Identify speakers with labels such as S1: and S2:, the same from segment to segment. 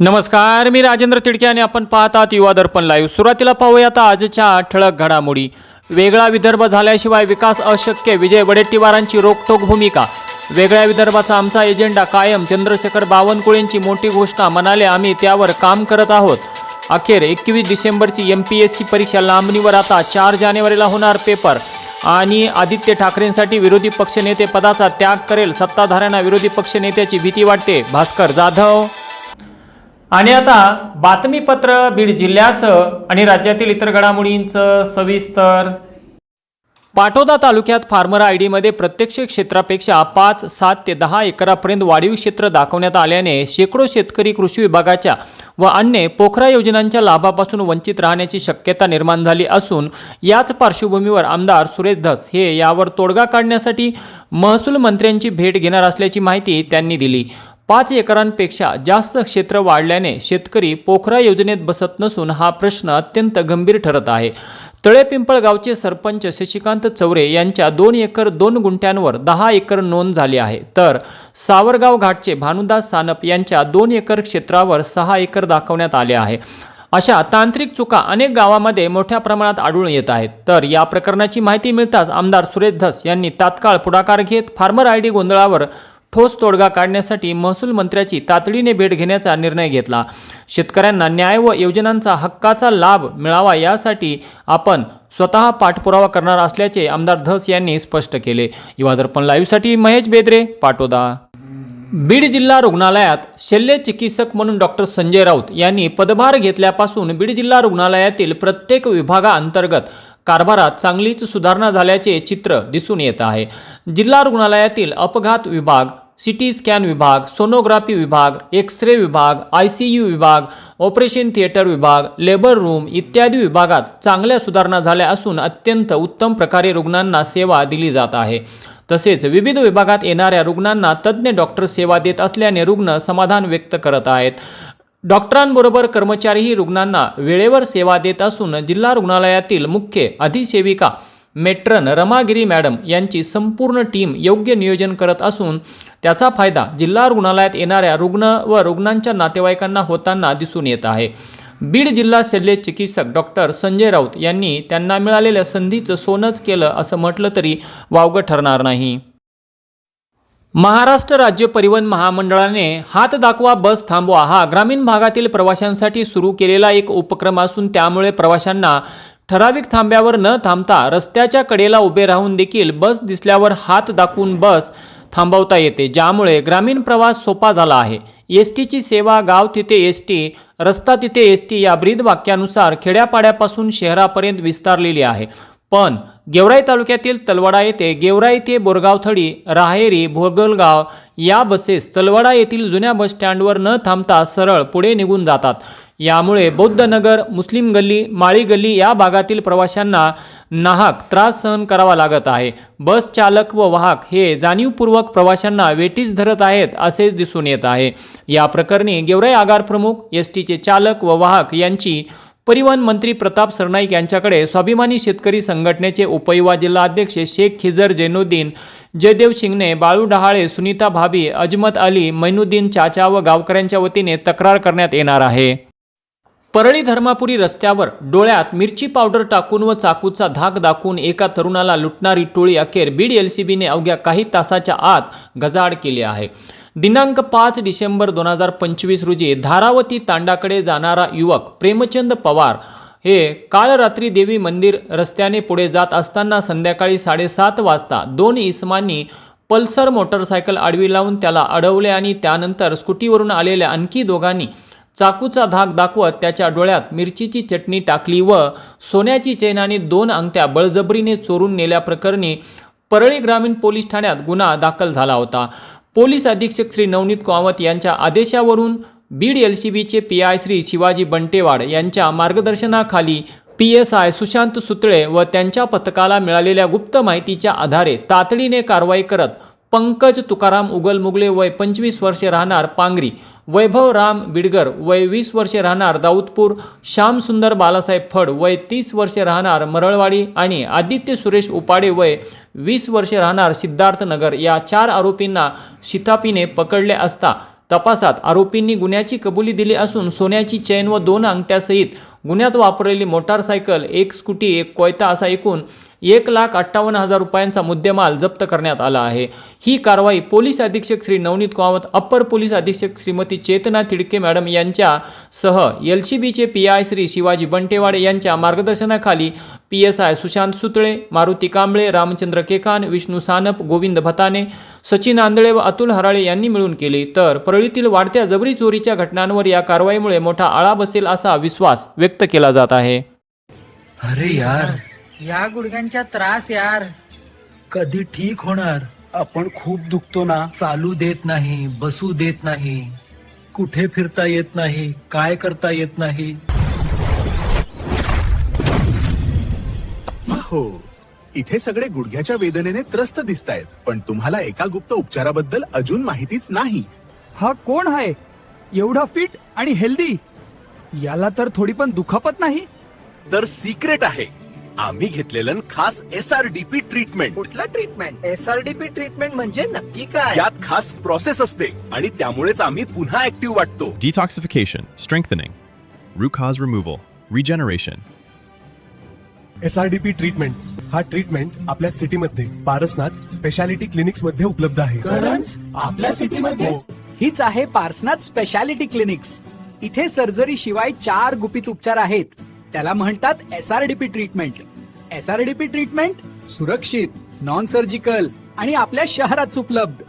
S1: नमस्कार मी राजेंद्र तिडके आणि आपण पाहत आहात युवा दर्पण लाईव्ह सुरुवातीला पाहूया आता आजच्या ठळक घडामोडी. वेगळा विदर्भ झाल्याशिवाय विकास अशक्य विजय वडेट्टीवारांची रोकटोक भूमिका. वेगळ्या विदर्भाचा आमचा एजेंडा कायम चंद्रशेखर बावनकुळेंची मोठी घोषणा म्हणाले आम्ही त्यावर काम करत आहोत. अखेर एकवीस डिसेंबरची एम पी एस सी परीक्षा लांबणीवर आता चार जानेवारीला होणार पेपर. आणि आदित्य ठाकरेंसाठी विरोधी पक्षनेते पदाचा त्याग करेल सत्ताधाऱ्यांना विरोधी पक्षनेत्याची भीती वाटते. भास्कर जाधव आणि आता बातमीपत्र बीड जिल्ह्याचं आणि राज्यातील इतर घडामोडींचं सविस्तर. पाटोदा तालुक्यात फार्मर आय डीमध्ये प्रत्यक्ष क्षेत्रापेक्षा पाच सात ते दहा एकरापर्यंत वाढीव क्षेत्र दाखवण्यात आल्याने शेकडो शेतकरी कृषी विभागाच्या व अन्य पोखरा योजनांच्या लाभापासून वंचित राहण्याची शक्यता निर्माण झाली असून याच पार्श्वभूमीवर आमदार सुरेश धस हे यावर तोडगा काढण्यासाठी महसूल मंत्र्यांची भेट घेणार असल्याची माहिती त्यांनी दिली. पाच एकरांपेक्षा जास्त क्षेत्र वाढल्याने शेतकरी पोखरा योजनेत बसत नसून हा प्रश्न अत्यंत गंभीर ठरत आहे. तळेपिंपळगावचे सरपंच शशिकांत चौरे यांच्या दोन एकर दोन गुंठ्यांवर दहा एकर नोंद झाली आहे. तर सावरगाव घाटचे भानुदास सानप यांच्या दोन एकर क्षेत्रावर सहा एकर दाखवण्यात आले आहे. अशा तांत्रिक चुका अनेक गावामध्ये मोठ्या प्रमाणात आढळून येत आहेत. तर या प्रकरणाची माहिती मिळताच आमदार सुरेश धस यांनी तात्काळ पुढाकार घेत फार्मर आय डी गोंधळावर ठोस तोडगा काढण्यासाठी महसूल मंत्र्याची तातडीने भेट घेण्याचा निर्णय घेतला. शेतकऱ्यांना न्याय व योजनांचा हक्काचा लाभ मिळावा यासाठी आपण स्वतः पाठपुरावा करणार असल्याचे आमदार धस यांनी स्पष्ट केले. युवा दर्पण लाईव्हसाठी महेश बेदरे पाटोदा. बीड जिल्हा रुग्णालयात शल्य चिकित्सक म्हणून डॉक्टर संजय राऊत यांनी पदभार घेतल्यापासून बीड जिल्हा रुग्णालयातील प्रत्येक विभागाअंतर्गत कारभारात चांगलीच सुधारणा झाल्याचे चित्र दिसून येत आहे. जिल्हा रुग्णालयातील अपघात विभाग सिटी स्कॅन विभाग सोनोग्राफी विभाग एक्स रे विभाग आय सी यू विभाग ऑपरेशन थिएटर विभाग लेबर रूम इत्यादी विभागात चांगल्या सुधारणा झाल्या असून अत्यंत उत्तम प्रकारे रुग्णांना सेवा दिली जात आहे. तसेच विविध विभागात येणाऱ्या रुग्णांना तज्ज्ञ डॉक्टर सेवा देत असल्याने रुग्ण समाधान व्यक्त करत आहेत. डॉक्टरांबरोबर कर्मचारीही रुग्णांना वेळेवर सेवा देत असून जिल्हा रुग्णालयातील मुख्य अधिसेविका मेट्रन रमागिरी मॅडम यांची संपूर्ण टीम योग्य नियोजन करत असून त्याचा फायदा जिल्हा रुग्णालयात येणाऱ्या रुग्ण व रुग्णांच्या नातेवाईकांना होताना दिसून येत आहे. बीड जिल्हा शल्य चिकित्सक डॉक्टर संजय राऊत यांनी त्यांना मिळालेल्या संधीचं सोनच केलं असं म्हटलं तरी वावगं ठरणार नाही. महाराष्ट्र राज्य परिवहन महामंडळाने हात दाखवा बस थांबवा हा ग्रामीण भागातील प्रवाशांसाठी सुरू केलेला एक उपक्रम असून त्यामुळे प्रवाशांना ठराविक थांब्यावर न थांबता रस्त्याच्या कडेला उभे राहून देखील बस दिसल्यावर हात दाखवून बस थांबवता येते ज्यामुळे ग्रामीण प्रवास सोपा झाला आहे. एस टीची सेवा गाव तिथे एस टी रस्ता तिथे एस टी या ब्रीद वाक्यानुसार खेड्यापाड्यापासून शहरापर्यंत विस्तारलेली आहे. पण गेवराई तालुक्यातील तलवाडा येथे गेवराई ते बोरगावथडी राहेरी भोगलगाव या बसेस तलवाडा येथील जुन्या बस स्टँडवर न थांबता सरळ पुढे निघून जातात. यामुळे बौद्धनगर मुस्लिम गल्ली माळी गल्ली या भागातील प्रवाशांना नाहक त्रास सहन करावा लागत आहे. बस चालक व वाहक हे जाणीवपूर्वक प्रवाशांना वेटीस धरत आहेत असेच दिसून येत आहे. या प्रकरणी गेवराई आगार प्रमुख एस टीचे चालक व वाहक यांची परिवहन मंत्री प्रताप सरनाईक यांच्याकडे स्वाभिमानी शेतकरी संघटनेचे उपयुवा जिल्हा अध्यक्ष शेख खिजर जैनुद्दीन जयदेव शिंगणे बाळू डहाळे सुनीता भाभी अजमत अली मैनुद्दीन चाचा व गावकऱ्यांच्या वतीने तक्रार करण्यात येणार आहे. परळी धर्मापुरी रस्त्यावर डोळ्यात मिरची पावडर टाकून व चाकूचा धाक दाखवून एका तरुणाला लुटणारी टोळी अखेर बीड एल सी बीने अवघ्या काही तासाच्या आत गजाड केली आहे. दिनांक पाच डिसेंबर दोन हजार पंचवीस रोजी धारावती तांडाकडे जाणारा युवक प्रेमचंद पवार हे काळ रात्री देवी मंदिर रस्त्याने पुढे जात असताना संध्याकाळी साडेसात वाजता दोन इसमांनी पल्सर मोटरसायकल आडवी लावून त्याला अडवले आणि त्यानंतर स्कूटीवरून आलेल्या आणखी दोघांनी चाकूचा धाक दाखवत त्याच्या डोळ्यात मिरचीची चटणी टाकली व सोन्याची चेन आणि दोन अंगठ्या बळजबरीने चोरून नेल्याप्रकरणी परळी ग्रामीण पोलीस ठाण्यात गुन्हा दाखल झाला होता. पोलीस अधीक्षक श्री नवनीत कामत यांच्या आदेशावरून बीड एल सी बीचे पी आय श्री शिवाजी बंटेवाड यांच्या मार्गदर्शनाखाली P S I Sushant Sutale व त्यांच्या पथकाला मिळालेल्या गुप्त माहितीच्या आधारे तातडीने कारवाई करत पंकज तुकाराम उगल मुगले वय पंचवीस वर्षे राहणार पांगरी वैभव राम बिडगर वय वीस वर्षे राहणार दाऊदपूर श्यामसुंदर बालासाहेब फड वय तीस वर्षे राहणार मरळवाडी आणि आदित्य सुरेश उपाडे वय वीस वर्षे राहणार सिद्धार्थनगर या चार आरोपींना शितापीने पकडले असता तपासात आरोपींनी गुन्ह्याची कबुली दिली असून सोन्याची चैन व दोन अंगठ्यासहित गुन्ह्यात वापरलेली मोटारसायकल एक स्कूटी एक कोयता असा एकूण एक लाख अठ्ठावन्न हजार रुपयांचा मुद्देमाल जप्त करण्यात आला आहे. ही कारवाई पोलीस अधीक्षक श्री नवनीत कामत अप्पर पोलीस अधीक्षक श्रीमती चेतना तिडके मॅडम यांच्यासह एल सी बीचे पी आय श्री शिवाजी बंटेवाडे यांच्या मार्गदर्शनाखाली P S I Sushant Sutale Maruti Kamble Ramchandra Kekan Vishnu Sanap Govind Bhatane Sachin Andhale व अतुल हराळे यांनी मिळून केली. तर परळीतील वाढत्या जबरी चोरीच्या घटनांवर या कारवाईमुळे मोठा आळा बसेल असा विश्वास व्यक्त केला जात आहे.
S2: अरे यार
S3: या गुडघ्यांचा त्रास यार.
S2: कधी ठीक होणार?
S4: आपण खूप दुखतो ना.
S2: चालू देत नाही बसू देत नाही. कुठे फिरता येत नाही काय करता येत नाही?
S5: हो इथे सगळे गुडघ्याच्या वेदनेने त्रस्त दिसतायत पण तुम्हाला एका गुप्त उपचाराबद्दल अजून माहितीच नाही.
S4: हा कोण आहे? एवढा फिट आणि हेल्दी? याला तर थोडी पण दुखापत नाही?
S5: तर सिक्रेट आहे. आम्ही घेतलेलं खास S R D P treatment
S6: कुठला ट्रीटमेंट एसआरडीपी ट्रीटमेंट म्हणजे नक्की काय?
S5: यात खास प्रोसेस असते आणि त्यामुळेच आम्ही पुन्हा ऍक्टिव्ह वाटतो.
S7: Detoxification, strengthening, root cause removal, regeneration.
S8: S R D P treatment हा ट्रीटमेंट आपल्या सिटीमध्ये पारसनाथ स्पेशालिटी क्लिनिक्समध्ये उपलब्ध आहे.
S4: आपल्या सिटीमध्ये हीच आहे पार्सनाथ स्पेशालिटी क्लिनिक्स इथे सर्जरी शिवाय चार गुपित उपचार आहेत. त्याला म्हणतात S R D P treatment S R D P treatment सुरक्षित नॉन सर्जिकल आणि आपल्या शहरात उपलब्ध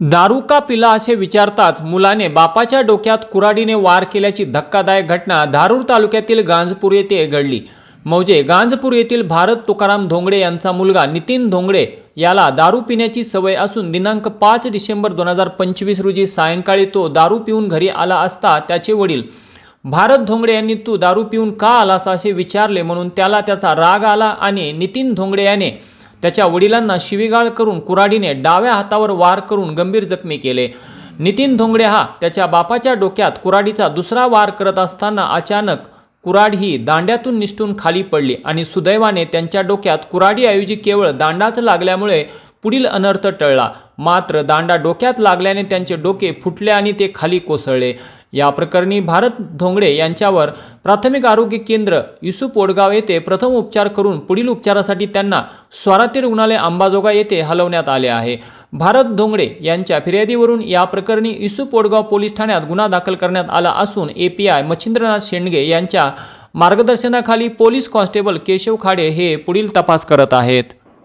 S1: दारू का पिला असे विचारताच मुलाने बापाच्या डोक्यात कुराडीने वार केल्याची धक्कादायक घटना धारूर तालुक्यातील गांजपूर येथे घडली. मौजे गांजपूर येथील भारत तुकाराम धोंगडे यांचा मुलगा नितीन धोंगडे याला दारू पिण्याची सवय असून दिनांक पाच डिसेंबर दोन हजार पंचवीस रोजी सायंकाळी तो दारू पिऊन घरी आला असता त्याचे वडील भारत धोंगडे यांनी तू दारू पिऊन का आलास असे विचारले म्हणून त्याला त्याचा राग आला आणि नितीन धोंगडे याने त्याच्या वडिलांना शिवीगाळ करून कुऱ्हाडीने डाव्या हातावर वार करून गंभीर जखमी केले. नितीन धोंगडे हा त्याच्या बापाच्या डोक्यात कुऱ्हाडीचा दुसरा वार करत असताना अचानक कुराड ही दांड्यातून निसटून खाली पडली आणि सुदैवाने त्यांच्या डोक्यात कुऱ्हाडीऐवजी केवळ दांडाच लागल्यामुळे पुढील अनर्थ टळला. मात्र दांडा डोक्यात लागल्याने त्यांचे डोके फुटले आणि ते खाली कोसळले. या प्रकरणी भारत धोंगडे यांच्यावर प्राथमिक आरोग्य केंद्र युसुफ ओडगाव येथे प्रथम उपचार करून पुढील उपचारासाठी त्यांना स्वाराती रुग्णालय अंबाजोगा येथे हलवण्यात आले आहे. भारत धोंगडे यांच्या फिर्यादीवरून या प्रकरणी युसुफ ओडगाव पोलीस ठाण्यात गुन्हा दाखल करण्यात आला असून A P I Machhindranath Shendge यांच्या मार्गदर्शनाखाली पोलीस कॉन्स्टेबल केशव खाडे हे पुढील तपास करत आहेत.